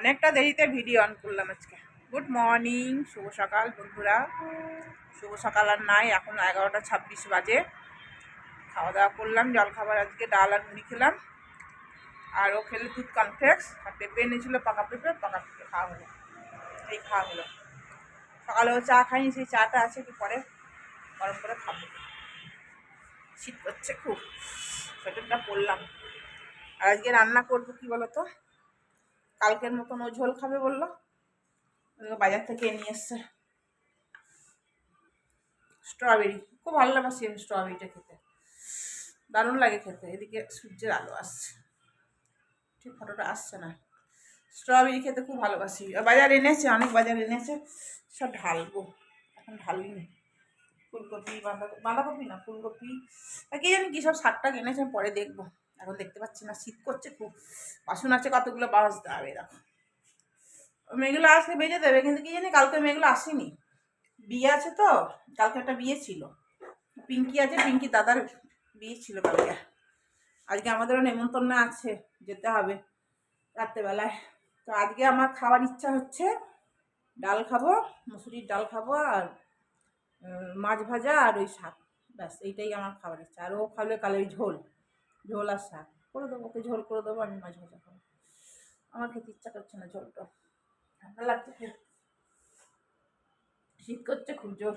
অনেকটা দেরিতে video on করলাম আজকে। গুড মর্নিং শুভ সকাল বন্ধুরা। শুভ সকাল আর নাই, এখন এগারোটা ছাব্বিশ বাজে। খাওয়া দাওয়া করলাম জল খাবার আজকে, ডাল আর মুড়ি খেলাম। আর ও খেলে দুধ কনফ্লেক্স আর পেঁপে এনেছিল, পাকা পেঁপে পাকা পেঁপে খাওয়া হলো। এই খাওয়া হলো। সকালেও চা খাইনি সেই চাটা আছে, একটু পরে গরম করে খাব। শীত করছে খুব সোয়েটারটা পরলাম। আর আজকে রান্না করব কি বলো তো কালকের মতন ও ঝোল খাবে বলল। বাজার থেকে নিয়ে এসছে। স্ট্রবেরি খুব ভালো ভালোবাসি আমি স্ট্রবেরিটা খেতে। দারুণ লাগে খেতে। এদিকে সূর্যের আলো আসছে। ঠিক ফটোটা আসছে না। স্ট্রবেরি খেতে খুব ভালোবাসি। বাজার এনেছে, অনেক বাজার এনেছে। সব ঢালবো। এখন ঢালিনি। ফুলকপি, বাঁধাকপি বাঁধাকপি না, ফুলকপি। কি জানি কী সব শাকটা এনেছে পরে দেখব। এখন দেখতে পাচ্ছি না, শীত করছে খুব। বাসন আছে কতগুলো বাসতে হবে দেখো মেয়েগুলো আসলে বেজে দেবে, কিন্তু কি জানি কালকে মেয়েগুলো আসেনি। বিয়ে আছে তো, কালকে একটা বিয়ে ছিল। পিঙ্কি আছে, পিঙ্কি দাদার বিয়ে ছিল কালকে। আজকে আমাদেরও নেমন্তন্ন আছে, যেতে হবে রাত্রেবেলায়। তো আজকে আমার খাওয়ার ইচ্ছা হচ্ছে ডাল খাব, মুসুরির ডাল খাব আর মাছ ভাজা আর ওই শাক। ব্যাস, এইটাই আমার খাবার ইচ্ছা। আর ও খাবে কালে ওই ঝোল। ঝোল আর শাক। করে দেবো, ওকে ঝোল করে দেবো, আমি মাছ ভাজা খাব আমার খেতে ইচ্ছা করছে না ঝোলটা। ঠান্ডা লাগছে শীত করছে খুব জোর।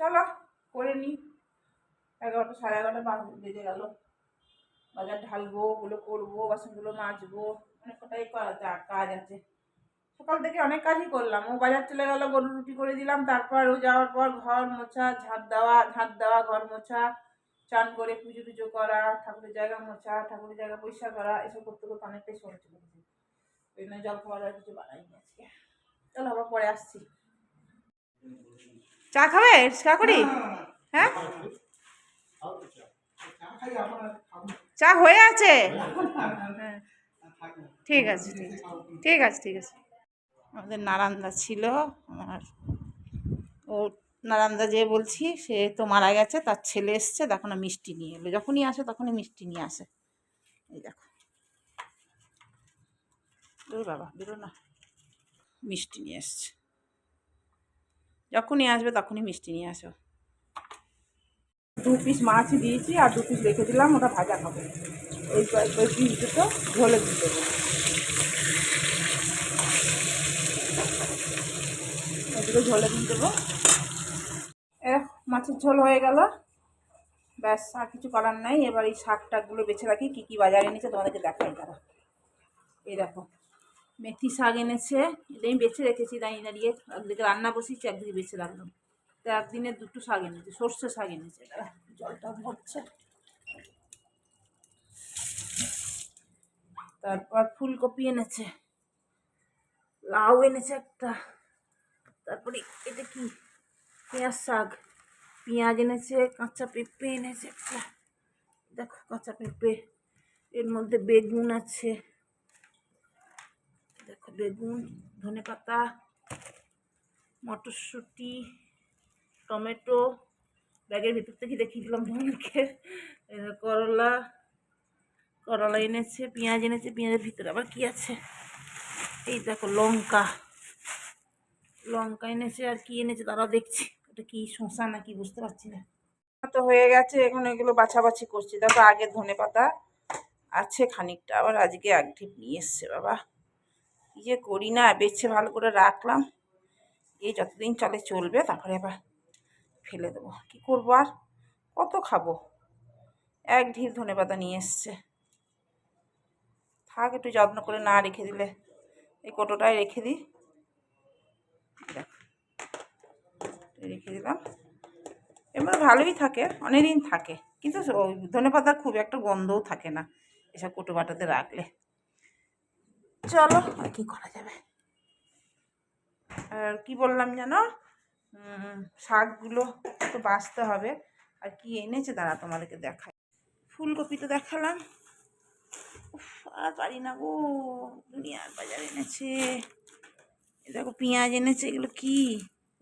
চলো, করে নিই। এগারোটা, সাড়ে এগারোটা বাজ গেল। বাজার ঢালবো, ওগুলো করব, বাসনগুলো মাজবো। অনেক কটাই কাজ আছে। সকাল থেকে অনেক কাজই করলাম। ও বাজার চলে গেল গরু রুটি করে দিলাম। তারপর ও যাওয়ার পর ঘর মোছা ঝাড় দেওয়া ঝাড় দেওয়া, ঘর মোছা। চান করে পুজো টুজো করা ঠাকুরের জায়গা মোছা ঠাকুরের জায়গা পরিষ্কার করা এসব করতে করতে অনেকটাই সময় চলে গেছে। ওই জন্য জল খাবার আর কিছু বানাইনি আজকে। চলো আবার পরে আসছি। চা খাবে? চা করি? হ্যাঁ? চা হয়ে আছে? হ্যাঁ ঠিক আছে ঠিক আছে। ঠিক আছে ঠিক আছে। আমাদের নারান্দা ছিল আমার ও নারান্দা যে বলছি, সে তো মারা গেছে, তার ছেলে এসছে, দেখো না মিষ্টি নিয়ে এলো। যখনই আসে তখনই মিষ্টি নিয়ে আসে। এই দেখো। বাবা, বেরো না। মিষ্টি নিয়ে এসছে। যখনই আসবে তখনই মিষ্টি নিয়ে আসো। দু পিস মাছ দিয়েছি আর দু পিস রেখে দিলাম, ওটা ভাজা খাব এই পিস দুটো ঝোলে দিয়ে দেবো। ঝোলে দিয়ে দেবো। মাছের ঝোল হয়ে গেল। ব্যাস আর কিছু করার নাই। এবার এই শাক টাকগুলো বেছে রাখি কী কী বাজারে এনেছে তোমাদেরকে দেখাই তারা। এই দেখো মেথি শাক এনেছে এটা আমি বেছে রেখেছি দাঁড়িয়ে দাঁড়িয়ে। একদিকে রান্না বসিয়েছি একদিকে বেছে রাখলাম। তো একদিনে দুটো শাক এনেছে সর্ষে শাক এনেছে। দাঁড়া, জলটা ভরছে। তারপর ফুলকপি এনেছে লাউ এনেছে একটা। তারপরে এটা কি? পেঁয়াজ শাক। পেঁয়াজ এনেছে, কাঁচা পেঁপে এনেছে একটা দেখো কাঁচা পেঁপে, এর মধ্যে বেগুন আছে। দেখো বেগুন, ধনে পাতা, মটরশুঁটি, টমেটো, ব্যাগের ভিতর থেকে দেখিয়েছিলাম করলা করলা এনেছে, পেঁয়াজ এনেছে, পেঁয়াজের ভিতরে আবার কি আছে? এই দেখো লঙ্কা লঙ্কা এনেছে আর কি এনেছে তারাও দেখছি। ওটা কি শশা না কি বুঝতে পারছি না। তো হয়ে গেছে, এখন এগুলো বাছাবাছি করছি। দেখো আগে ধনে পাতা, আছে খানিকটা, আবার আজকে এক ঢিপ নিয়ে এসছে, বাবা। কী যে করি না, বেছে ভালো করে রাখলাম। এই যতদিন চলে চলবে, তারপরে আবার ফেলে দেবো। কী করব আর? কত খাব? এক ঢিপ ধনে পাতা নিয়ে এসছে। থাক, একটু যত্ন করে না রেখে দিলে। এই কোটোটায় রেখে দিই? রেখে দিলাম। এবার ভালোই থাকে, অনেকদিন থাকে, কিন্তু ধনে পাতার খুব একটা গন্ধও থাকে না এসব কুটো বাটাতে রাখলে। চলো কি করা যাবে? আর কি বললাম যেন? শাকগুলো তো বাঁচতে হবে। আর কি এনেছে দাঁড়া তোমাদেরকে দেখাই। ফুলকপি তো দেখালাম আর পারি না গো, দুনিয়ার বাজার এনেছে। দেখো পেঁয়াজ এনেছে, এগুলো কি?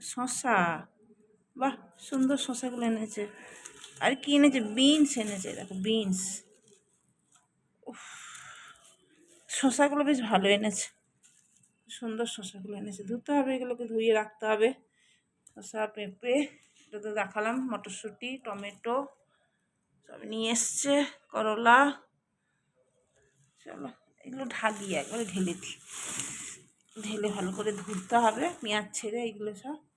শশা বাহ, সুন্দর শশাগুলো এনেছে। আর কি এনেছে? বিনস এনেছে, দেখো, বিনস। শসাগুলো বেশ ভালো এনেছে। সুন্দর শসাগুলো এনেছে। ধুতে হবে, এগুলোকে ধুয়ে রাখতে হবে। শসা পেঁপে, এটা তো দেখালাম, মটরশুঁটি, টমেটো, সব নিয়ে এসছে, করলা। চলো, এগুলো ঢালি একবারে ঢেলে দিই। ঢেলে ভালো করে ধুতে হবে, পেঁয়াজ ছেড়ে এগুলো সব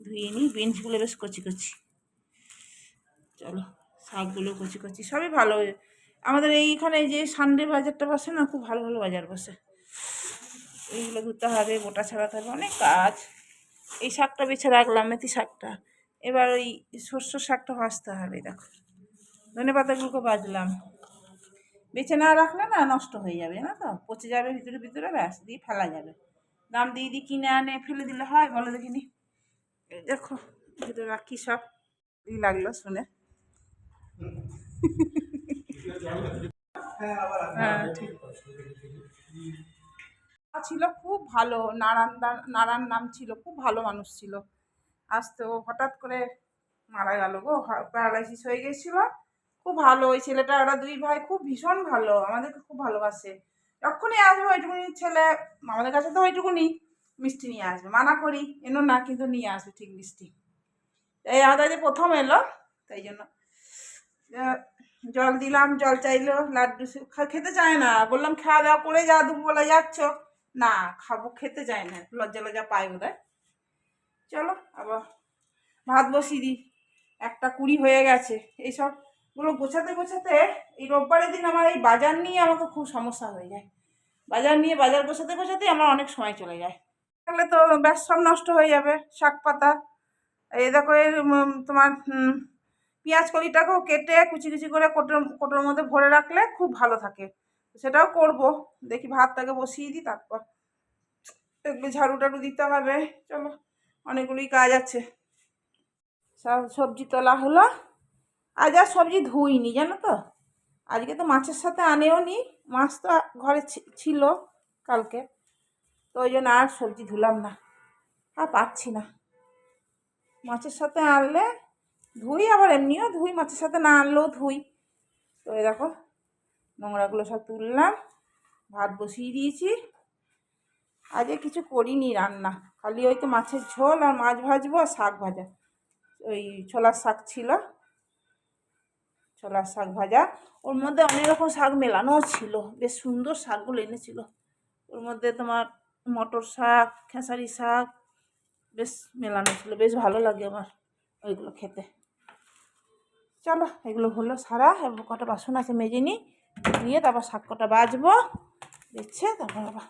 ধুয়ে নিই বিনসগুলো বেশ কচি কচি চলো, শাকগুলো কচি কচি সবই ভালো। আমাদের এইখানে যে সানডে বাজারটা বসে না, খুব ভালো ভালো বাজার বসে। এইগুলো ধুতে হবে গোটা ছাড়াতে হবে, অনেক কাজ। এই শাকটা বেছে রাখলাম, মেথি শাকটা। এবার ওই শস্য শাকটা ভাজতে হবে, দেখো। ধনে পাতাগুলোকে বাজলাম বেছে না রাখলে না নষ্ট হয়ে যাবে না তো? পচে যাবে ভিতরে ভিতরে, ব্যাস, দিয়ে ফেলা যাবে। দাম দিয়ে দিয়ে কিনে আনে, ফেলে দিলে হয়, বলো দেখিনি। দেখো ভিতরে রাখি সব লাগল শুনে। হ্যাঁ ঠিক। ছিল খুব ভালো, নারায়ণ নারায়ণ নাম ছিল, খুব ভালো মানুষ ছিল। আসতে ও হঠাৎ করে মারা গেল গো প্যারালাইসিস হয়ে গেছিল। খুব ভালো, ওই ছেলেটা, ওরা দুই ভাই খুব ভীষণ ভালো, আমাদেরকে খুব ভালোবাসে। যখনই আসবে ওইটুকুনি ছেলে, আমাদের কাছে তো ওইটুকুনি। মিষ্টি নিয়ে আসবে। মানা করি, এনো না কিন্তু নিয়ে আসবে ঠিক মিষ্টি। এই আমাদের যে প্রথম এলো, তাই জন্য জল দিলাম, জল চাইলো, লাড্ডু খেতে চায় না। বললাম, খাওয়া দাওয়া করে যা, দুপুরবেলা যাচ্ছ? না, খাব, খেতে চায় না, লজ্জা লজ্জা পায় বোধ চলো, আবার ভাত বসিয়ে দিই। একটা কুড়ি হয়ে গেছে। এইসবগুলো গোছাতে গোছাতে এই রোববারের দিন আমার এই বাজার নিয়ে আমাকে খুব সমস্যা হয়ে যায়। বাজার নিয়ে বাজার গোছাতে, গোছাতেই আমার অনেক সময় চলে যায়। তাহলে তো ব্যাস নষ্ট হয়ে যাবে, শাক পাতা। এই দেখো এর তোমার পেঁয়াজ কলিটাকেও কেটে কুচি কুচি করে কোটোর কোটোর মধ্যে ভরে রাখলে খুব ভালো থাকে। সেটাও করব, দেখি ভাতটাকে বসিয়ে দিই, তারপর এগুলো ঝাড়ু টাড়ু দিতে হবে। চলো, অনেকগুলোই কাজ আছে। সব সবজি তোলা হলো। আজ আর সবজি ধুইনি, জানো তো? আজকে তো মাছের সাথে আনেও নি মাছ তো ঘরে ছিল কালকে। তো ওই জন্য আর সবজি ধুলাম না। আর পাচ্ছি না। মাছের সাথে আনলে ধুই, আবার এমনিও ধুই, মাছের সাথে না আনলেও ধুই। তো এই দেখো, নোংরাগুলো সব তুললাম, ভাত বসিয়ে দিয়েছি। আজকে কিছু করিনি রান্না, খালি ওই তো মাছের ঝোল আর মাছ ভাজবো আর শাক ভাজা। ওই ছোলার শাক ছিল, ছোলার শাক ভাজা। ওর মধ্যে অনেক রকম শাক মেলানোও ছিল, বেশ সুন্দর শাকগুলো এনেছিল। ওর মধ্যে তোমার মটর শাক, খেসারি শাক, বেশ মেলানো ছিল বেশ ভালো লাগে আমার ওইগুলো খেতে। চলো, এগুলো হলো সারা এবার কটা বাসন আছে মেজে নিই নিয়ে তারপর শাক কটা বাজবো বেছে তারপর আবার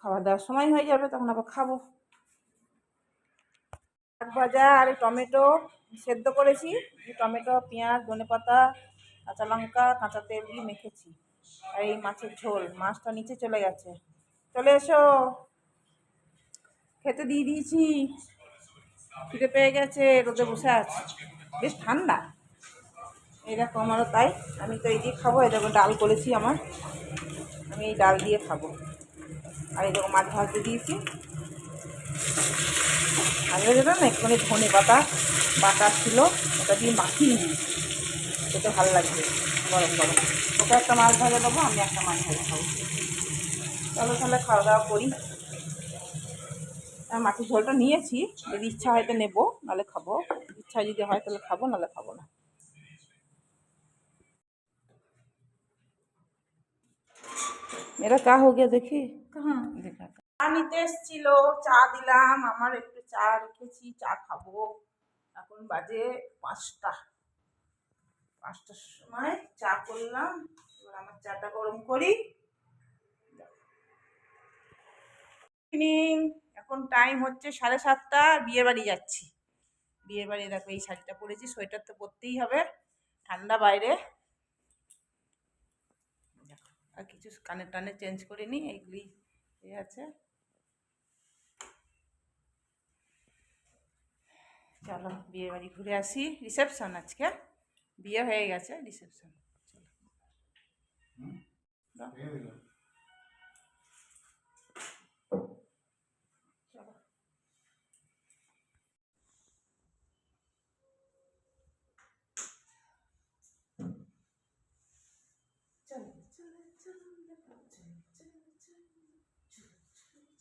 খাওয়া দাওয়ার সময় হয়ে যাবে, তখন আবার খাব। শাক ভাজা আর টমেটো সেদ্ধ করেছি টমেটো, পেঁয়াজ ধনেপাতা কাঁচা লঙ্কা, কাঁচা তেল দিয়ে মেখেছি। আর এই মাছের ঝোল, মাছটা নিচে চলে গেছে। চলে এসো। খেতে দিয়ে দিয়েছি। খিদে পেয়ে গেছে, রোদে বসে আছে। বেশ ঠান্ডা। দেখো আমারও তাই। আমি তো এই দিয়ে খাব, এই দেখো ডাল করেছি আমার। আমি এই ডাল দিয়ে খাব। আর এই দেখো মাছ ভাজতে দিয়েছি। আগে যেটা না, একটুখানি ধনে পাতা বাটা ছিল, ওটা দিয়ে মাখিয়ে নিই খেতে ভালো লাগবে, গরম গরম। ওটা একটা মাছ ভাজা দেবো, আমি একটা মাছ ভাজা খাব। চলো তাহলে খাওয়া দাওয়া করি। মাছের ঝোলটা নিয়েছি যদি ইচ্ছা হয় তো নেব নাহলে খাব। ইচ্ছা যদি হয় তাহলে খাব নাহলে খাব না। মেরা কা হো গিয়া দেখি। कहाँ দেখা চা নিতে এসছিল চা দিলাম আমার একটু চা রেখেছি চা খাব। এখন বাজে পাঁচটা। পাঁচটার সময় চা করলাম এবার আমার চাটা গরম করি। ইভিনিং এখন টাইম হচ্ছে সাড়ে সাতটা বিয়ে বাড়ি যাচ্ছি। বিয়ে বাড়ি দেখো এই শাড়িটা পরেছি সোয়েটার তো পরতেই হবে ঠান্ডা বাইরে। আর কিছু কানের টানে চেঞ্জ করে নিই এইগুলি এ আছে। চলো বিয়ে বাড়ি ঘুরে আসি। রিসেপশন আজকে বিয়ে হয়ে গেছে রিসেপশন। চলো।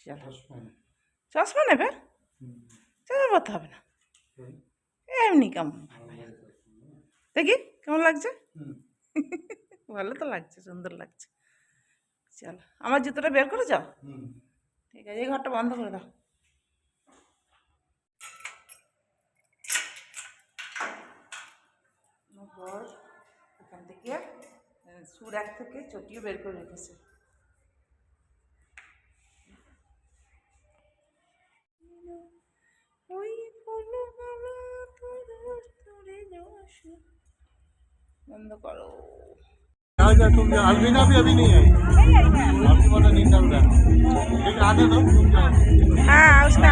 চলো। চশমা নেবে। চশমা পরতে হবে না। এমনি কেমন। দেখি কেমন লাগছে? ভালো তো লাগছে সুন্দর লাগছে। চলো আমার জুতোটা বের করে যাও? ঠিক আছে এই ঘরটা বন্ধ করে দাও। এখান থেকে সুর এক থেকে চটিও বের করে রেখেছে ওই ফুলগুলো তোর बंद करो जा तुम जा अलविदा भी अभी नहीं आई आपकी वाला नहीं चल रहा है आने दो हाँ उसका